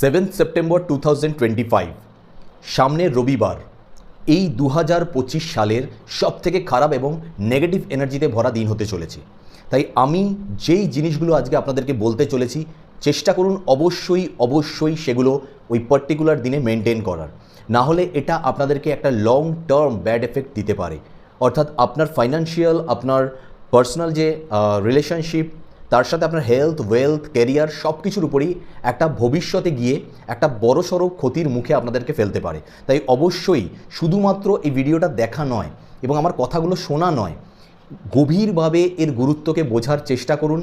Seventh September two সামনের রবিবার। এই দু হাজার পঁচিশ সালের সব থেকে খারাপ এবং নেগেটিভ এনার্জিতে ভরা দিন হতে চলেছে। তাই আমি যেই জিনিসগুলো আজকে আপনাদেরকে বলতে চলেছি, চেষ্টা করুন অবশ্যই অবশ্যই সেগুলো ওই পার্টিকুলার দিনে মেনটেন করার। না হলে এটা আপনাদেরকে একটা লং টার্ম ব্যাড এফেক্ট দিতে পারে। অর্থাৎ আপনার ফাইন্যান্সিয়াল আপনার পার্সোনাল যে রিলেশনশিপ তার সাথে আপনার হেলথ ওয়েলথ ক্যারিয়ার সব কিছুর উপরেই একটা ভবিষ্যতে গিয়ে একটা বড় সড়ো ক্ষতির মুখে আপনাদেরকে ফেলতে পারে। তাই অবশ্যই শুধুমাত্র এই ভিডিওটা দেখা নয় এবং আমার কথাগুলো শোনা নয়, গভীরভাবে এর গুরুত্বকে বোঝার চেষ্টা করুন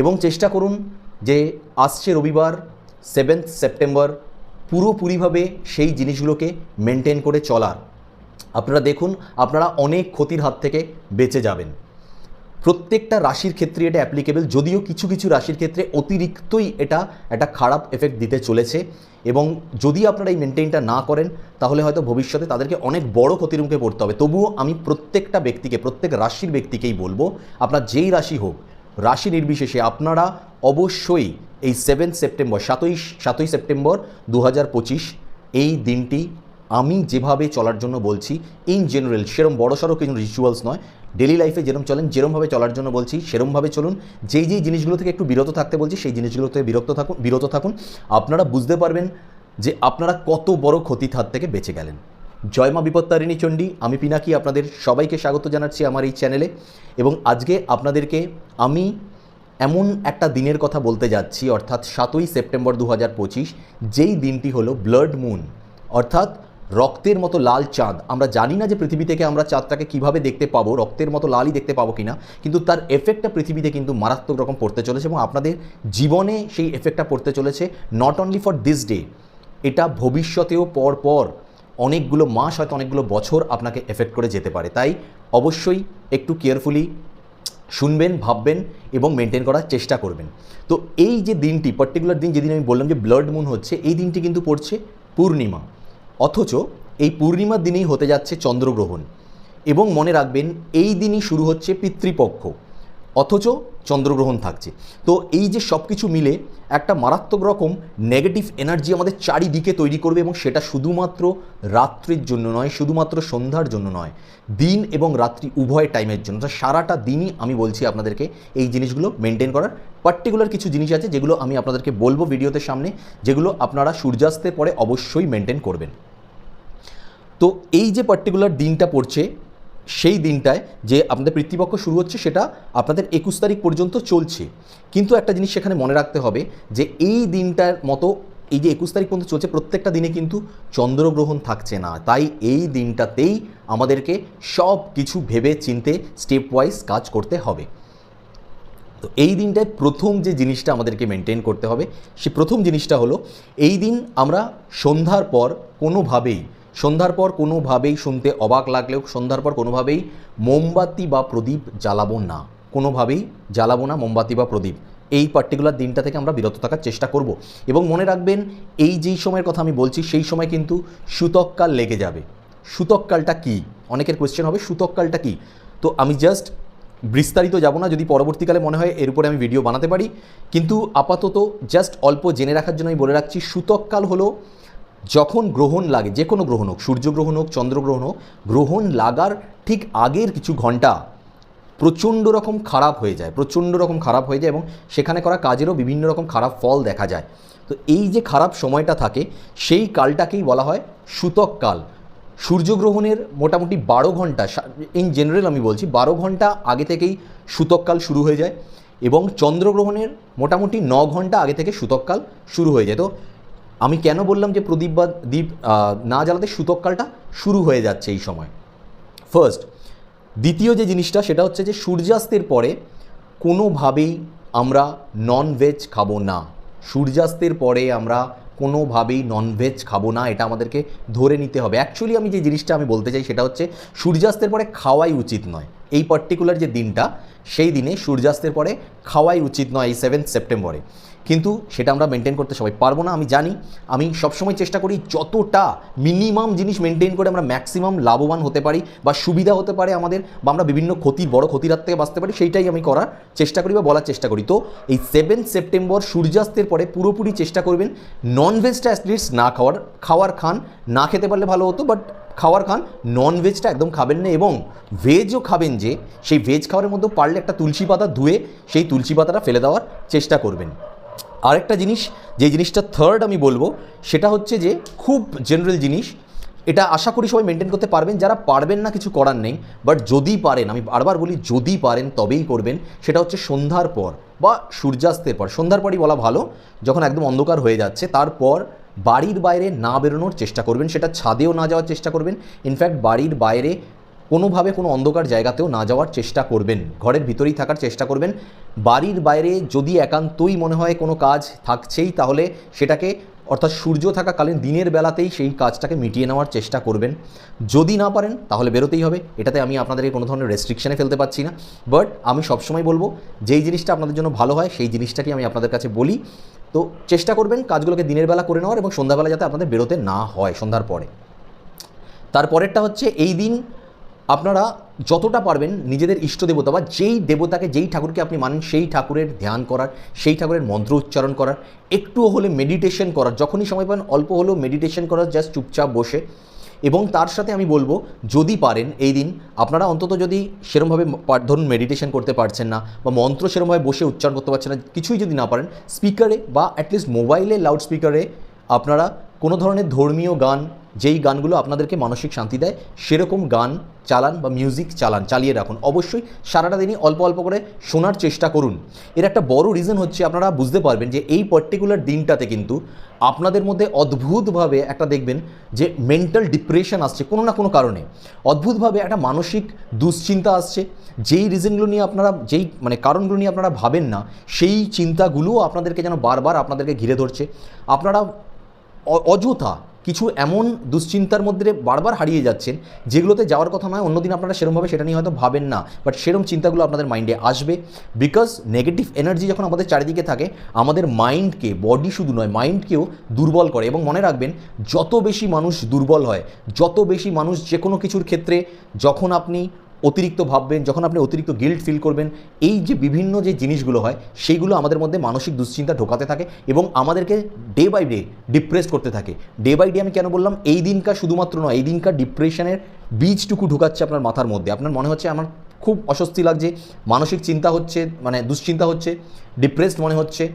এবং চেষ্টা করুন যে আসছে রবিবার সেভেন্থ সেপ্টেম্বর পুরোপুরিভাবে সেই জিনিসগুলোকে মেনটেন করে চলার। আপনারা দেখুন, আপনারা অনেক ক্ষতির হাত থেকে বেঁচে যাবেন। প্রত্যেকটা রাশির ক্ষেত্রে এটা অ্যাপ্লিকেবল যদিও কিছু কিছু রাশির ক্ষেত্রে অতিরিক্তই এটা একটা খারাপ এফেক্ট দিতে চলেছে। এবং যদি আপনারা এই মেনটেনটা না করেন, তাহলে হয়তো ভবিষ্যতে তাদেরকে অনেক বড় ক্ষতির মুখে পড়তে হবে। তবুও আমি প্রত্যেকটা ব্যক্তিকে, প্রত্যেক রাশির ব্যক্তিকেই বলব, আপনার যেই রাশি হোক, রাশি নির্বিশেষে আপনারা অবশ্যই এই সেভেন সেপ্টেম্বর সাতই সাতই সেপ্টেম্বর দু হাজার পঁচিশ, এই দিনটি আমি যেভাবে চলার জন্য বলছি ইন জেনারেল সেরম বড় সড়ো কিছু রিচুয়ালস নয়। ডেলি লাইফে যেরম চলেন, যেরমভাবে চলার জন্য বলছি, সেরমভাবে চলুন। যেই যেই জিনিসগুলো থেকে একটু বিরত থাকতে বলছি, সেই জিনিসগুলো থেকে বিরক্ত থাকুন, বিরত থাকুন। আপনারা বুঝতে পারবেন যে আপনারা কত বড় ক্ষতির হাত থেকে বেঁচে গেলেন। জয়মা বিপত্তারিণী চণ্ডী, আমি পিনাকি আপনাদের সবাইকে স্বাগত জানাচ্ছি আমার এই চ্যানেলে এবং আজকে আপনাদেরকে আমি এমন একটা দিনের কথা বলতে যাচ্ছি, অর্থাৎ সাতই সেপ্টেম্বর দু হাজার পঁচিশ, যেই দিনটি হলো ব্লাড মুন, অর্থাৎ রক্তের মতো লাল চাঁদ। আমরা জানি না যে পৃথিবী থেকে আমরা চাঁদটাকে কীভাবে দেখতে পাবো, রক্তের মতো লালই দেখতে পাবো কিনা, কিন্তু তার এফেক্টটা পৃথিবীতে কিন্তু মারাত্মক রকম পড়তে চলেছে এবং আপনাদের জীবনে সেই এফেক্টটা পড়তে চলেছে not only for this day এটা ভবিষ্যতেও পর পর অনেকগুলো মাস হয়তো অনেকগুলো বছর আপনাকে এফেক্ট করে যেতে পারে। তাই অবশ্যই একটু কেয়ারফুলি শুনবেন, ভাববেন এবং মেনটেন করার চেষ্টা করবেন। তো এই যে দিনটি পার্টিকুলার দিন যেদিন আমি বললাম যে ব্লাড মুন হচ্ছে, এই দিনটি কিন্তু পড়ছে পূর্ণিমা। অথচ এই পূর্ণিমার দিনেই হতে যাচ্ছে চন্দ্রগ্রহণ এবং মনে রাখবেন, এই দিনই শুরু হচ্ছে পিতৃপক্ষ। অথচ চন্দ্রগ্রহণ থাকছে। তো এই যে সব কিছু মিলে একটা মারাত্মক রকম নেগেটিভ এনার্জি আমাদের চারিদিকে তৈরি করবে এবং সেটা শুধুমাত্র রাত্রির জন্য নয়, শুধুমাত্র সন্ধ্যার জন্য নয়, দিন এবং রাত্রি উভয় টাইমের জন্য। সারাটা দিনই আমি বলছি আপনাদেরকে এই জিনিসগুলো মেনটেন করার। পার্টিকুলার কিছু জিনিস আছে যেগুলো আমি আপনাদেরকে বলব ভিডিওতে সামনে, যেগুলো আপনারা সূর্যাস্তের পরে অবশ্যই মেনটেন করবেন। তো এই যে পার্টিকুলার দিনটা পড়ছে সেই দিনটায় যে আপনাদের পিতৃপক্ষ শুরু হচ্ছে সেটা আপনাদের একুশ তারিখ পর্যন্ত চলছে। কিন্তু একটা জিনিস সেখানে মনে রাখতে হবে যে এই দিনটার মতো এই যে একুশ তারিখ পর্যন্ত চলছে প্রত্যেকটা দিনে কিন্তু চন্দ্রগ্রহণ থাকছে না। তাই এই দিনটাতেই আমাদেরকে সব কিছু ভেবে চিনতে স্টেপ ওয়াইজ কাজ করতে হবে। তো এই দিনটায় প্রথম যে জিনিসটা আমাদেরকে মেনটেন করতে হবে, সে প্রথম জিনিসটা হলো এই দিন আমরা সন্ধ্যার পর কোনোভাবেই সন্ধ্যার পর কোনোভাবেই শুনতে অবাক লাগলেও সন্ধ্যার পর কোনোভাবেই মোমবাতি বা প্রদীপ জ্বালাবো না। কোনোভাবেই জ্বালাবো না মোমবাতি বা প্রদীপ। এই পার্টিকুলার দিনটা থেকে আমরা বিরত থাকার চেষ্টা করব। এবং মনে রাখবেন, এই যেই সময়ের কথা আমি বলছি, সেই সময় কিন্তু সূতককাল লেগে যাবে। সূতককালটা কি? অনেকের কোয়েশ্চেন হবে সূতককালটা কি? তো আমি জাস্ট বিস্তারিত যাব না, যদি পরবর্তীকালে মনে হয় এর উপরে আমি ভিডিও বানাতে পারি। কিন্তু আপাতত জাস্ট অল্প জেনে রাখার জন্য আমি বলে রাখছি সূতককাল হলো যখন গ্রহণ লাগে, যে কোনো গ্রহণ হোক সূর্যগ্রহণ হোক চন্দ্রগ্রহণ হোক, গ্রহণ লাগার ঠিক আগের কিছু ঘণ্টা প্রচণ্ড রকম খারাপ হয়ে যায়, প্রচণ্ড রকম খারাপ হয়ে যায় এবং সেখানে করা কাজেরও বিভিন্ন রকম খারাপ ফল দেখা যায়। তো এই যে খারাপ সময়টা থাকে, সেই কালটাকেই বলা হয় সূতক কাল। সূর্যগ্রহণের মোটামুটি বারো ঘণ্টা ইন জেনারেল আমি বলছি, বারো ঘণ্টা আগে থেকেই সূতককাল শুরু হয়ে যায় এবং চন্দ্রগ্রহণের মোটামুটি ন ঘণ্টা আগে থেকে সূতককাল শুরু হয়ে যায়। তো আমি কেন বললাম যে প্রদীপ বা দ্বীপ না জ্বালাতে সূতককালটা শুরু হয়ে যাচ্ছে এই সময়? ফার্স্ট দ্বিতীয় যে জিনিসটা সেটা হচ্ছে যে সূর্যাস্তের পরে কোনোভাবেই আমরা ননভেজ খাব না। সূর্যাস্তের পরে আমরা কোনোভাবেই ননভেজ খাব না, এটা আমাদেরকে ধরে নিতে হবে। অ্যাকচুয়ালি আমি যে জিনিসটা আমি বলতে চাই সেটা হচ্ছে সূর্যাস্তের পরে খাওয়াই উচিত নয়। এই পার্টিকুলার যে দিনটা, সেই দিনে সূর্যাস্তের পরে খাওয়াই উচিত নয় এই সেভেন্থ সেপ্টেম্বরে কিন্তু সেটা আমরা মেনটেন করতে সবাই পারব না, আমি জানি। আমি সবসময় চেষ্টা করি যতটা মিনিমাম জিনিস মেনটেন করে আমরা ম্যাক্সিমাম লাভবান হতে পারি বা সুবিধা হতে পারে আমাদের বা আমরা বিভিন্ন ক্ষতির বড় ক্ষতির হাত থেকে বাঁচতে পারি, সেইটাই আমি করার চেষ্টা করি বা বলার চেষ্টা করি। তো এই সেভেন সেপ্টেম্বর সূর্যাস্তের পরে পুরোপুরি চেষ্টা করবেন নন ননভেজটা অ্যাটলিস্ট না খাওয়ার খাওয়ার খান। না খেতে পারলে ভালো হতো বাট খাওয়ার খান। নন ভেজটা একদম খাবেন না এবং ভেজও খাবেন যে, সেই ভেজ খাওয়ার মধ্যে পারলে একটা তুলসী পাতা ধুয়ে সেই তুলসী পাতাটা ফেলে দেওয়ার চেষ্টা করবেন। আরেকটা জিনিস, যে জিনিসটা থার্ড আমি বলব, সেটা হচ্ছে যে খুব জেনারেল জিনিস, এটা আশা করি সবাই মেনটেন করতে পারবেন, যারা পারবেন না কিছু করার নেই বাট যদি পারেন, আমি বারবার বলি যদি পারেন, তবেই করবেন, সেটা হচ্ছে সন্ধ্যার পর বা সূর্যাস্তের পর। সন্ধ্যার পরই বলা ভালো, যখন একদম অন্ধকার হয়ে যাচ্ছে, তারপর বাড়ির বাইরে না বেরোনোর চেষ্টা করবেন, সেটা ছাদেও না যাওয়ার চেষ্টা করবেন ইনফ্যাক্ট বাড়ির বাইরে কোনোভাবে কোনো অন্ধকার জায়গাতেও না যাওয়ার চেষ্টা করবেন। ঘরের ভিতরেই থাকার চেষ্টা করবেন। বাড়ির বাইরে যদি একান্তই মনে হয় কোনো কাজ থাকছেই, তাহলে সেটাকে, অর্থাৎ সূর্য থাকাকালীন দিনের বেলাতেই সেই কাজটাকে মিটিয়ে নেওয়ার চেষ্টা করবেন। যদি না পারেন, তাহলে বেরোতেই হবে। এটাতে আমি আপনাদেরকে কোনো ধরনের রেস্ট্রিকশানে ফেলতে পারছি না। বাট আমি সবসময় বলব, যেই জিনিসটা আপনাদের জন্য ভালো হয়, সেই জিনিসটাকে আমি আপনাদের কাছে বলি। তো চেষ্টা করবেন কাজগুলোকে দিনের বেলা করে নেওয়ার এবং সন্ধ্যাবেলা যাতে আপনাদের বেরোতে না হয় সন্ধ্যার পরে। তারপরেরটা হচ্ছে, এই দিন আপনারা যতটা পারবেন নিজেদের ইষ্ট দেবতা বা যেই দেবতাকে যেই ঠাকুরকে আপনি মানেন, সেই ঠাকুরের ধ্যান করার, সেই ঠাকুরের মন্ত্র উচ্চারণ করার একটুও হলে মেডিটেশন করার, যখনই সময় পান, অল্প হলেও মেডিটেশন করার জাস্ট চুপচাপ বসে। এবং তার সাথে আমি বলব, যদি পারেন এই দিন, আপনারা অন্তত যদি সেরমভাবে ধরুন মেডিটেশন করতে পারছেন না, বা মন্ত্র সেরমভাবে বসে উচ্চারণ করতে পারছেন না, কিছুই যদি না পারেন স্পিকারে বা অ্যাটলিস্ট মোবাইলে লাউড স্পিকারে আপনারা কোনো ধরনের ধর্মীয় গান যেই গানগুলো আপনাদেরকে মানসিক শান্তি দেয়, সেরকম গান চালান বা মিউজিক চালান, চালিয়ে রাখুন। অবশ্যই সারাটা দিনই অল্প অল্প করে শোনার চেষ্টা করুন। এর একটা বড় রিজন হচ্ছে আপনারা বুঝতে পারবেন যে এই পার্টিকুলার দিনটাতে কিন্তু আপনাদের মধ্যে অদ্ভুতভাবে একটা দেখবেন যে মেন্টাল ডিপ্রেশন আসছে কোনো না কোনো কারণে। অদ্ভুতভাবে একটা মানসিক দুশ্চিন্তা আসছে। যেই রিজনগুলো নিয়ে আপনারা, যেই মানে কারণগুলো নিয়ে আপনারা ভাবেন না, সেই চিন্তাগুলোও আপনাদেরকে যেন বারবার আপনাদেরকে ঘিরে ধরছে। আপনারা অযথা কিছু এমন দুশ্চিন্তার মধ্যে বারবার হারিয়ে যাচ্ছেন, যেগুলোতে যাওয়ার কথা নয়, অন্যদিন আপনারা সেরমভাবে সেটা নিয়ে হয়তো ভাবেন না বাট সেরম চিন্তাগুলো আপনাদের মাইন্ডে আসবে। বিকজ নেগেটিভ এনার্জি যখন আমাদের চারিদিকে থাকে, আমাদের মাইন্ডকে বডি শুধু নয় মাইন্ডকেও দুর্বল করে। এবং মনে রাখবেন, যত বেশি মানুষ দুর্বল হয়, যত বেশি মানুষ যে কোনো কিছুর ক্ষেত্রে, যখন আপনি অতিরিক্ত ভাববেন, যখন আপনি অতিরিক্ত গিল্ট ফিল করবেন, এই যে বিভিন্ন যে জিনিসগুলো হয়, সেইগুলো আমাদের মধ্যে মানসিক দুশ্চিন্তা ঢোকাতে থাকে এবং আমাদেরকে ডে বাই ডে ডিপ্রেস করতে থাকে। ডে বাই ডে আমি কেন বললাম? এই দিনকার শুধুমাত্র নয়, এই দিনকার ডিপ্রেশনের বীজটুকু ঢুকাচ্ছে আপনার মাথার মধ্যে। আপনার মনে হচ্ছে আমার খুব অস্বস্তি লাগছে, মানসিক চিন্তা হচ্ছে মানে দুশ্চিন্তা হচ্ছে ডিপ্রেসড মনে হচ্ছে।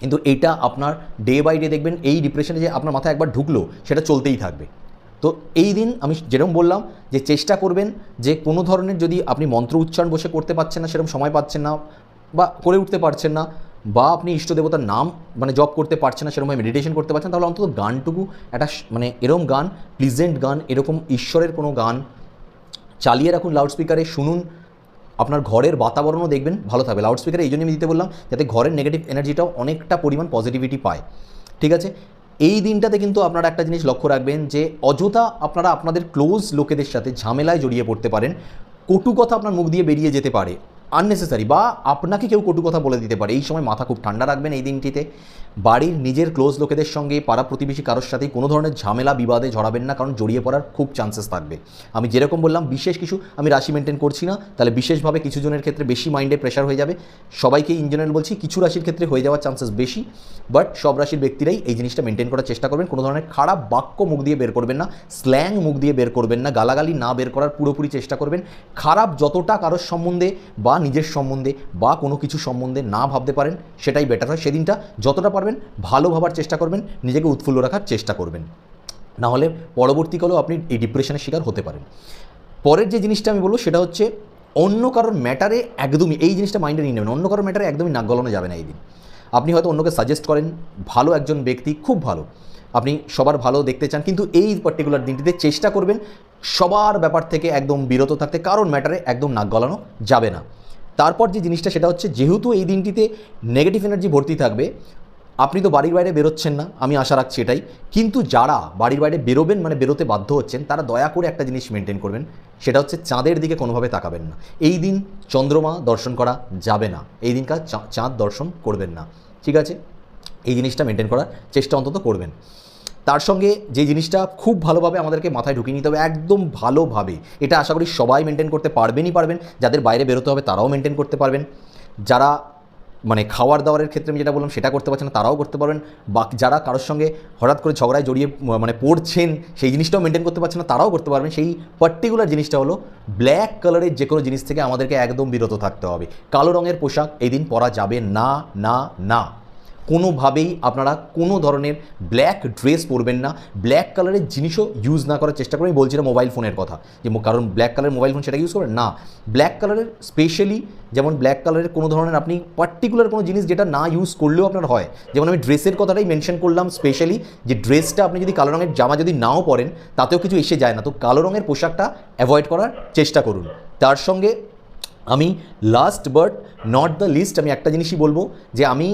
কিন্তু এটা আপনার ডে বাই ডে দেখবেন, এই ডিপ্রেশনে যে আপনার মাথায় একবার ঢুকলো, সেটা চলতেই থাকবে। তো এই দিন আমি যেরকম বললাম যে চেষ্টা করবেন যে কোনো ধরনের যদি আপনি মন্ত্র উচ্চারণ বসে করতে পারছেন না, সেরকম সময় পাচ্ছেন না বা করে উঠতে পারছেন না বা আপনি ইষ্ট দেবতার নাম মানে জব করতে পারছেন না সেরকম মেডিটেশন করতে পারছেন তাহলে অন্তত গানটুকু একটা মানে এরকম গান প্লিজেন্ট গান, এরকম ঈশ্বরের কোনো গান চালিয়ে রাখুন লাউডস্পিকারে শুনুন। আপনার ঘরের বাতাবরণও দেখবেন, ভালো থাকবে। লাউডস্পিকারে এই জন্য আমি দিতে বললাম যাতে ঘরের নেগেটিভ এনার্জিটাও অনেকটা পরিমাণ পজিটিভিটি পায়। ঠিক আছে? এই দিনটাতে কিন্তু আপনারা একটা জিনিস লক্ষ্য রাখবেন যে অযথা আপনারা আপনাদের ক্লোজ লোকেদের সাথে ঝামেলায় জড়িয়ে পড়তে পারেন, কটু কথা আপনার মুখ দিয়ে বেরিয়ে যেতে পারে আননেসেসারি বা আপনাকে কেউ কটু কথা বলে দিতে পারে। এই সময় মাথা খুব ঠান্ডা রাখবেন এই দিনটিতে। বাড়ির নিজের ক্লোজ লোকেদের সঙ্গে পাড়া প্রতিবেশী কারোর সাথেই কোনো ধরনের ঝামেলা, বিবাদে জড়াবেন না, কারণ জড়িয়ে পড়ার খুব চান্সেস থাকবে। আমি যেরকম বললাম, বিশেষ কিছু আমি রাশি মেনটেন করছি না, তাহলে বিশেষভাবে কিছু জনের ক্ষেত্রে বেশি মাইন্ডে প্রেশার হয়ে যাবে। সবাইকে ইন জেনারেল বলছি, কিছু রাশির ক্ষেত্রে হয়ে যাওয়ার চান্সেস বেশি বাট সব রাশির ব্যক্তিরাই এই জিনিসটা মেনটেন করার চেষ্টা করবেন। কোনো ধরনের খারাপ বাক্য মুখ দিয়ে বের করবেন না স্ল্যাং মুখ দিয়ে বের করবেন না, গালাগালি না বের করার পুরোপুরি চেষ্টা করবেন। খারাপ যতটা কারোর সম্বন্ধে বা নিজের সম্বন্ধে বা কোনো কিছু সম্বন্ধে না ভাবতে পারেন, সেটাই বেটার হয়। সেদিনটা যতটা পারবেন ভালো ভাবার চেষ্টা করবেন, নিজেকে উৎফুল্ল রাখার চেষ্টা করবেন। না হলে পরবর্তীকালেও আপনি এই ডিপ্রেশনের শিকার হতে পারেন। পরের যে জিনিসটা আমি বলব সেটা হচ্ছে অন্য কারোর ম্যাটারে একদমই, এই জিনিসটা মাইন্ডে নিয়ে নেবেন। অন্য কারোর ম্যাটারে একদমই নাক গলানো যাবে না এই দিন। আপনি হয়তো অন্যকে সাজেস্ট করেন, ভালো একজন ব্যক্তি, খুব ভালো। আপনি সবার ভালো দেখতে চান, কিন্তু এই পার্টিকুলার দিনটিতে চেষ্টা করবেন সবার ব্যাপার থেকে একদম বিরত থাকতে, কারোর ম্যাটারে একদম নাক গলানো যাবে না। তারপর যে জিনিসটা সেটা হচ্ছে, যেহেতু এই দিনটিতে নেগেটিভ এনার্জি ভর্তি থাকবে আপনি তো বাড়ির বাইরে বেরোচ্ছেন না, আমি আশা রাখছি এটাই। কিন্তু যারা বাড়ির বাইরে বেরোবেন মানে বেরোতে বাধ্য হচ্ছেন, তারা দয়া করে একটা জিনিস মেনটেন করবেন, সেটা হচ্ছে চাঁদের দিকে কোনোভাবে তাকাবেন না। এই দিন চন্দ্রমা দর্শন করা যাবে না, এই দিনকার চাঁদ দর্শন করবেন না। ঠিক আছে? এই জিনিসটা মেনটেন করার চেষ্টা অন্তত করবেন। তার সঙ্গে যে জিনিসটা খুব ভালোভাবে আমাদেরকে মাথায় ঢুকিয়ে নিতে হবে, একদম ভালোভাবে, এটা আশা করি সবাই মেনটেন করতে পারবেনই পারবেন, যাদের বাইরে বেরোতে হবে তারাও মেনটেন করতে পারবেন। যারা মানে খাওয়ার দাওয়ারের ক্ষেত্রে আমি যেটা বললাম, সেটা করতে পারছেন তারাও করতে পারবেন। বা যারা কারোর সঙ্গে হঠাৎ করে ঝগড়ায় জড়িয়ে মানে পড়ছেন, সেই জিনিসটাও মেনটেন করতে পারছেন না, তারাও করতে পারবেন। সেই পার্টিকুলার জিনিসটা হলো ব্ল্যাক কালারের যে কোনো জিনিস থেকে আমাদেরকে একদম বিরত থাকতে হবে। কালো রঙের পোশাক এই দিন পরা যাবে না না না। কোনোভাবেই আপনারা কোনো ধরনের ব্ল্যাক ড্রেস পরবেন না। ব্ল্যাক কালারের জিনিসও ইউজ না করার চেষ্টা করবেন বলছি না মোবাইল ফোনের কথা। যে কারণ ব্ল্যাক কালারের মোবাইল ফোন সেটা ইউজ করবেন না। ব্ল্যাক কালারের স্পেশালি যেমন ব্ল্যাক কালারের কোনো ধরনের আপনি পার্টিকুলার কোনো জিনিস যেটা না ইউজ করলেও আপনার হয়। যেমন আমি ড্রেসের কথাটাই মেনশন করলাম স্পেশালি যে ড্রেসটা আপনি যদি কালো রঙের জামা যদি নাও পরেন, তাতেও কিছু এসে যায় না। তো কালো রঙের পোশাকটা অ্যাভয়েড করার চেষ্টা করুন। তার সঙ্গে আমি last but not the least আমি একটা জিনিসই বলব, যে আমি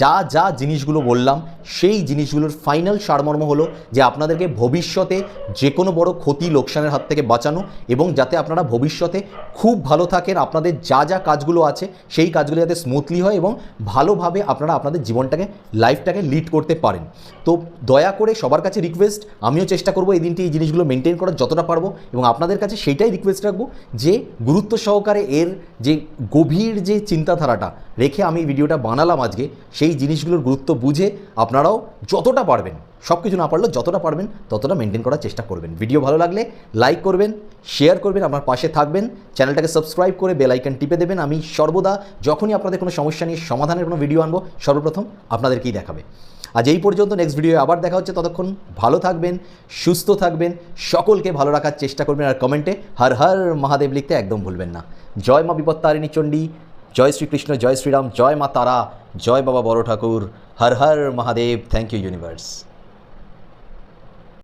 যা যা জিনিসগুলো বললাম, সেই জিনিসগুলোর ফাইনাল সারমর্ম হলো যে আপনাদেরকে ভবিষ্যতে যে কোনো বড় ক্ষতি লোকসানের হাত থেকে বাঁচানো এবং যাতে আপনারা ভবিষ্যতে খুব ভালো থাকেন, আপনাদের যা যা কাজগুলো আছে, সেই কাজগুলো যাতে স্মুথলি হয় এবং ভালোভাবে আপনারা আপনাদের জীবনটাকে লাইফটাকে লিড করতে পারেন। তো দয়া করে সবার কাছে রিকোয়েস্ট আমিও চেষ্টা করব এই দিনটি এই জিনিসগুলো মেনটেন করার যতটা পারব এবং আপনাদের কাছে সেইটাই রিকোয়েস্ট রাখব যে গুরুত্ব সহকারে এর যে গভীর যে চিন্তাধারাটা রেখে আমি ভিডিওটা বানালাম আজকে সেই জিনিসগুলোর গুরুত্ব বুঝে আপনারাও যতটা পারবেন সব কিছু না পারলেও যতটা পারবেন ততটা মেনটেন করার চেষ্টা করবেন। ভিডিও ভালো লাগলে লাইক করবেন শেয়ার করবেন আপনার পাশে থাকবেন, চ্যানেলটাকে সাবস্ক্রাইব করে বেল আইকন টিপে দেবেন। আমি সর্বদা যখনই আপনাদের কোনো সমস্যা নিয়ে সমাধানের কোনো ভিডিও আনব, সর্বপ্রথম আপনাদেরকেই দেখাবে। আজ এই পর্যন্ত নেক্সট ভিডিও আবার দেখা হচ্ছে, ততক্ষণ ভালো থাকবেন, সুস্থ থাকবেন, সকলকে ভালো রাখার চেষ্টা করবেন, আর কমেন্টে হর হর মহাদেব লিখতে একদম ভুলবেন না। জয় মা বিপত্তারিণী চণ্ডী জয় শ্রীকৃষ্ণ, জয় শ্রীরাম, জয় মা তারা, জয় বাবা Boro Thakur, Har Har Mahadev thank you universe